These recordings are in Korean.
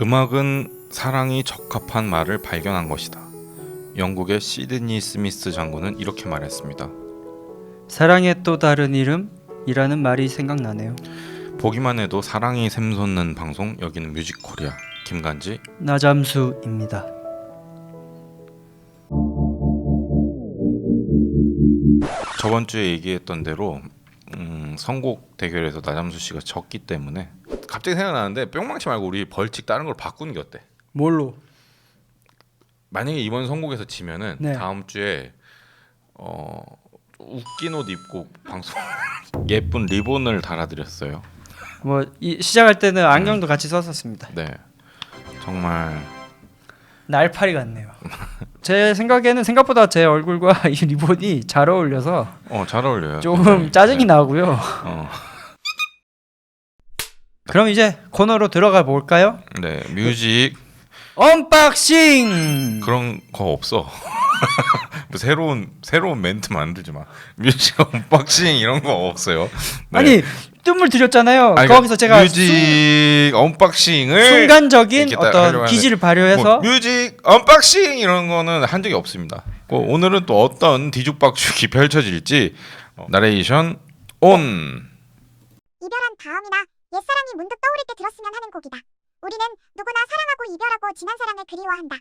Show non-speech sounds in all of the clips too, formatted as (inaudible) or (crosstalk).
음악은 사랑이 적합한 말을 발견한 것이다. 영국의 시드니 스미스 장군은 이렇게 말했습니다. 사랑의 또 다른 이름이라는 말이 생각나네요. 보기만 해도 사랑이 샘솟는 방송 여기는 뮤직코리아 김간지 나잠수입니다. 저번 주에 얘기했던 대로 음, 선곡 대결에서 나잠수 씨가 졌기 때문에 갑자기 생각나는데 뿅망치 말고 우리 벌칙 다른 걸 바꾸는 게 어때? 뭘로? 만약에 이번 선곡에서 지면은 네. 다음 주에 어 웃긴 옷 입고 방송 (laughs) 예쁜 리본을 달아드렸어요. 뭐 이, 시작할 때는 안경도 같이 썼었습니다. 네, 정말 날파리 같네요. (laughs) 제 생각에는 생각보다 제 얼굴과 (laughs) 이 리본이 잘 어울려서 어 잘 어울려요. 조금 네. 짜증이 나고요. 어, 그럼 이제 코너로 들어가 볼까요? 네 뮤직 언박싱. 그런 거 없어. (laughs) 뭐 새로운 새로운 멘트 만들지 마. 뮤직 언박싱 이런 거 없어요. 네. 아니 뜸을 들였잖아요. 아니, 거기서 제가 뮤직 언박싱을 순, 순간적인 이렇게 딱 어떤 기질을 뭐 발휘해서 뮤직 언박싱 이런 거는 한 적이 없습니다. 그 오늘은 또 어떤 뒤죽박죽이 (laughs) 펼쳐질지 어, 나레이션 온. 이별한 다음이나 옛사랑이 문득 떠오를 때 들었으면 하는 곡이다. 우리는 누구나 사랑하고 이별하고 지난 사랑을 그리워한다.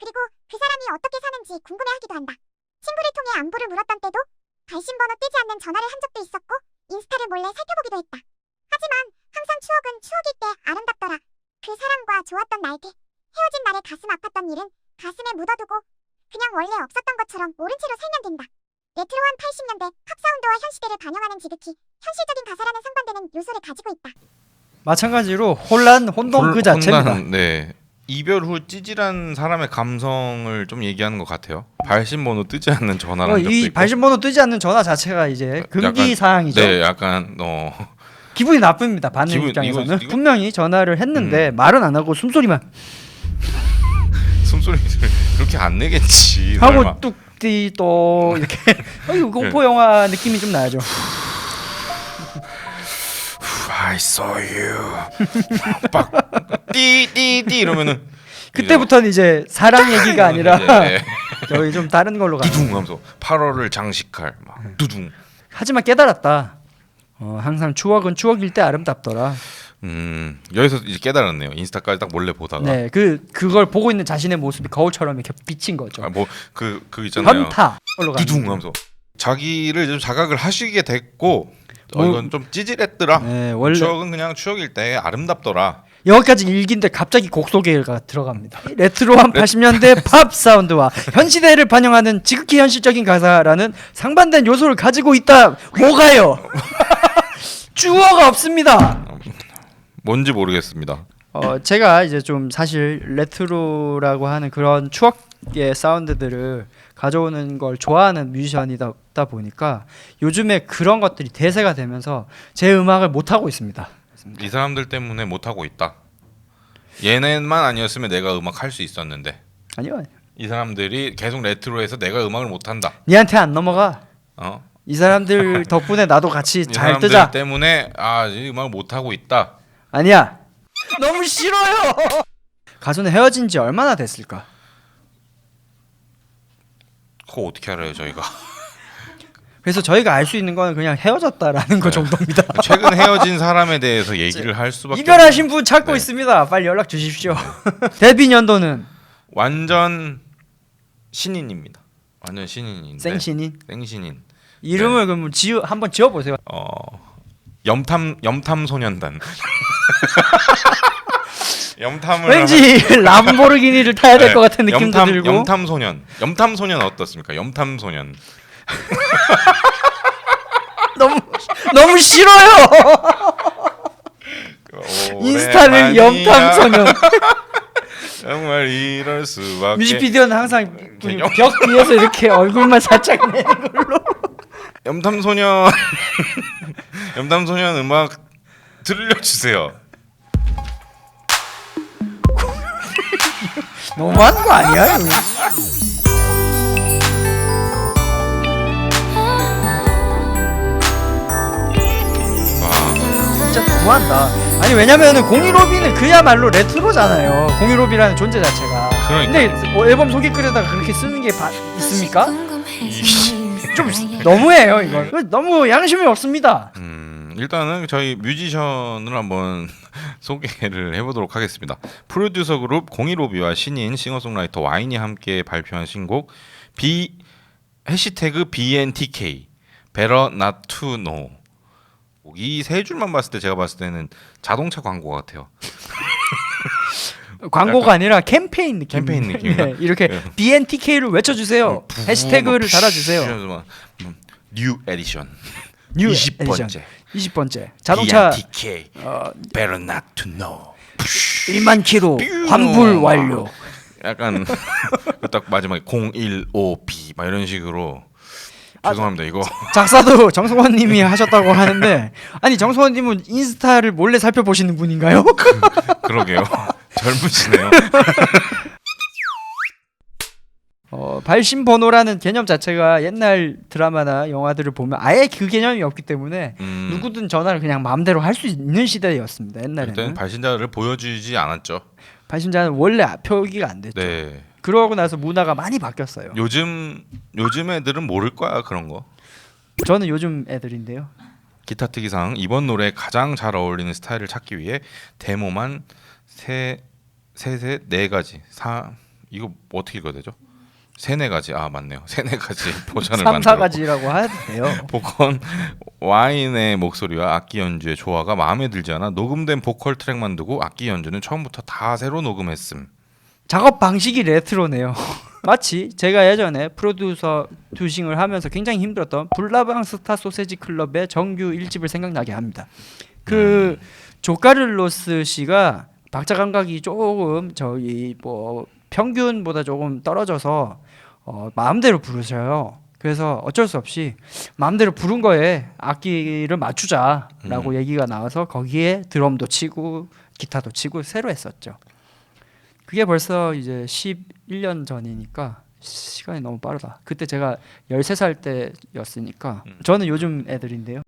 그리고 그 사람이 어떻게 사는지 궁금해하기도 한다. 친구를 통해 안부를 물었던 때도 발신번호 뜨지 않는 전화를 한 적도 있었고 인스타를 몰래 살펴보기도 했다. 하지만 항상 추억은 추억일 때 아름답더라. 그 사람과 좋았던 날들, 헤어진 날에 가슴 아팠던 일은 가슴에 묻어두고 그냥 원래 없었던 것처럼 모른 채로 살면 된다. 레트로한 80년대 팝 사운드와 현 시대를 반영하는 지극히 현실적인 가사라는 상반되는 요소를 가지고 있다. 마찬가지로 혼란 혼동 홀- 그 자체입니다. 혼란, 네. 이별 후 찌질한 사람의 감성을 좀 얘기하는 것 같아요. 발신번호 뜨지 않는 전화를 어, 한 적도 이 있고. 발신번호 뜨지 않는 전화 자체가 이제 금기 약간- 사항이죠. 네, 약간 어 기분이 나쁩니다. 받는 기분- 입장에서는 이거- 음. 이거- 분명히 전화를 했는데 말은 안 하고 숨소리만 (laughs) 숨소리를 그렇게 안 내겠지. 설마. 하고 뚝띠 또 이렇게 어, 이거 공포 영화 느낌이 좀 나죠. I saw you. 빡띠띠띠 이러면은 그때부터는 이제 사랑 얘기가 아니라 이제 (laughs) 저희 좀 다른 걸로 가. 두둥 하면서 8월을 장식할 막 두둥. 하지만 깨달았다. 어, 항상 추억은 추억일 때 아름답더라. 음 여기서 이제 깨달았네요. 인스타까지 딱 몰래 보다가 네, 그 그걸 보고 있는 자신의 모습이 거울처럼 이렇게 비친 거죠. 아, 뭐그 그 있잖아요. 가는 두둥. 하면서 자기를 좀 자각을 하시게 됐고 어, 뭐- 이건 좀 찌질했더라. 네, 원래 추억은 그냥 추억일 때 아름답더라. 여기까지 일기인데 갑자기 곡 소개가 들어갑니다. 레트로한 80년대 팝 사운드와 현 시대를 반영하는 지극히 현실적인 가사라는 상반된 요소를 가지고 있다. 뭐가요? (laughs) 주어가 없습니다. 뭔지 모르겠습니다. 어 제가 이제 좀 사실 레트로라고 하는 그런 추억의 사운드들을 가져오는 걸 좋아하는 뮤지션이다 보니까 요즘에 그런 것들이 대세가 되면서 제 음악을 못 하고 있습니다. 이 사람들 때문에 못 하고 있다. 얘네만 아니었으면 내가 음악 할 수 있었는데 아니요, 이 사람들이 계속 레트로해서 내가 음악을 못 한다. 니한테 안 넘어가. 어? 이 사람들 (laughs) 덕분에 나도 같이 이잘 뜨자. 때문에 아, 이 음악을 못 하고 있다. 아니야. 너무 싫어요. 가수는 헤어진 지 얼마나 됐을까? 그거 어떻게 알아요, 저희가? 그래서 저희가 알 수 있는 건 그냥 헤어졌다라는 거 네. 정도입니다. 최근 헤어진 사람에 대해서 (laughs) 얘기를 할 수밖에 이별하신 분 찾고 네. 있습니다. 빨리 연락 주십시오. (laughs) 데뷔 연도는 완전 신인입니다. 완전 신인인데 생신인. 생신인. 이름을 그럼 지어 한번 지어 보세요. 어 염탐 염탐 소년단. (laughs) 염탐을 왠지 (laughs) 람보르기니를 타야 될 네, 것 같은 느낌도 염탐, 들고. 염탐 소년. 염탐 소년 어떻습니까? 염탐 소년. (laughs) 너무 너무 싫어요. 인스타를 오랜만이야. 염탐 소년. 정말 이럴 수밖에. 뮤직비디오는 항상 네, 벽 뒤에서 이렇게 얼굴만 살짝 내는 걸로. 염탐 소년. (laughs) 염탐 소년 음악 들려주세요. (laughs) 너무하는 거 아니야? 이거? 와. 진짜 너무한다. 아니 왜냐면은 공유로비는 그야말로 레트로잖아요. 공유로비라는 존재 자체가. 그러니까. 근데 뭐 앨범 소개글에다가 그렇게 쓰는 게 바, 있습니까? 좀좀 너무해요 이건. 너무 양심이 없습니다. 음, 일단은 저희 뮤지션을 한번 (laughs) 소개를 해보도록 하겠습니다. 프로듀서 그룹 015B와 신인 싱어송라이터 와인이 함께 발표한 신곡 B 해시태그 BNTK Better Not To Know 이세 줄만 봤을 때 제가 봤을 때는 자동차 광고 같아요. (laughs) 광고가 아니라 캠페인 느낌. 캠페인 (laughs) 느낌인가? 네, 이렇게 예. BNTK를 외쳐주세요. 부- 해시태그를 막 달아주세요. 음, 뉴 에디션 뉴 20번째 20번째. 자동차. BNTK 어, Better Not To Know. 1만 킬로 환불 완료. 약간 딱 마지막에 015B 막 이런 식으로. 아, 죄송합니다 이거. 작사도 정성원님이 하셨다고 하는데 아니 정성원님은 인스타를 몰래 살펴보시는 분인가요? 그러게요. (laughs) 젊으시네요. 어, (laughs) 발신 번호라는 개념 자체가 옛날 드라마나 영화들을 보면 아예 그 개념이 없기 때문에 음, 누구든 전화를 그냥 마음대로 할 수 있는 시대였습니다. 옛날에는 발신자를 보여주지 않았죠 발신자는 원래 표기가 안 됐죠. 네 그러고 나서 문화가 많이 바뀌었어요. 요즘 요즘 애들은 모를 거야 그런 거 저는 요즘 애들인데요. 기타 특이상 이번 노래에 가장 잘 어울리는 스타일을 찾기 위해 데모만 세세세 가지 사 이거 어떻게 읽어야 되죠? 세네 가지 아 맞네요 (laughs) 세네 가지 (laughs) 버전을 3, 만들었고 4가지라고 해도 돼요. (laughs) 보컬 와인의 목소리와 악기 연주의 조화가 마음에 들지 않아 녹음된 보컬 트랙만 두고 악기 연주는 처음부터 다 새로 녹음했음. 작업 방식이 레트로네요. 마치 제가 예전에 프로듀서 듀싱을 하면서 굉장히 힘들었던 불나방 스타 소세지 클럽의 정규 1집을 생각나게 합니다. 그 조카를로스 씨가 박자 감각이 조금 저희 뭐 평균보다 조금 떨어져서 어, 마음대로 부르셔요. 그래서 어쩔 수 없이 마음대로 부른 거에 악기를 맞추자라고 얘기가 나와서 거기에 드럼도 치고 기타도 치고 새로 했었죠. 그게 벌써 이제 11년 전이니까 시간이 너무 빠르다. 그때 제가 13살 때였으니까 저는 요즘 애들인데요.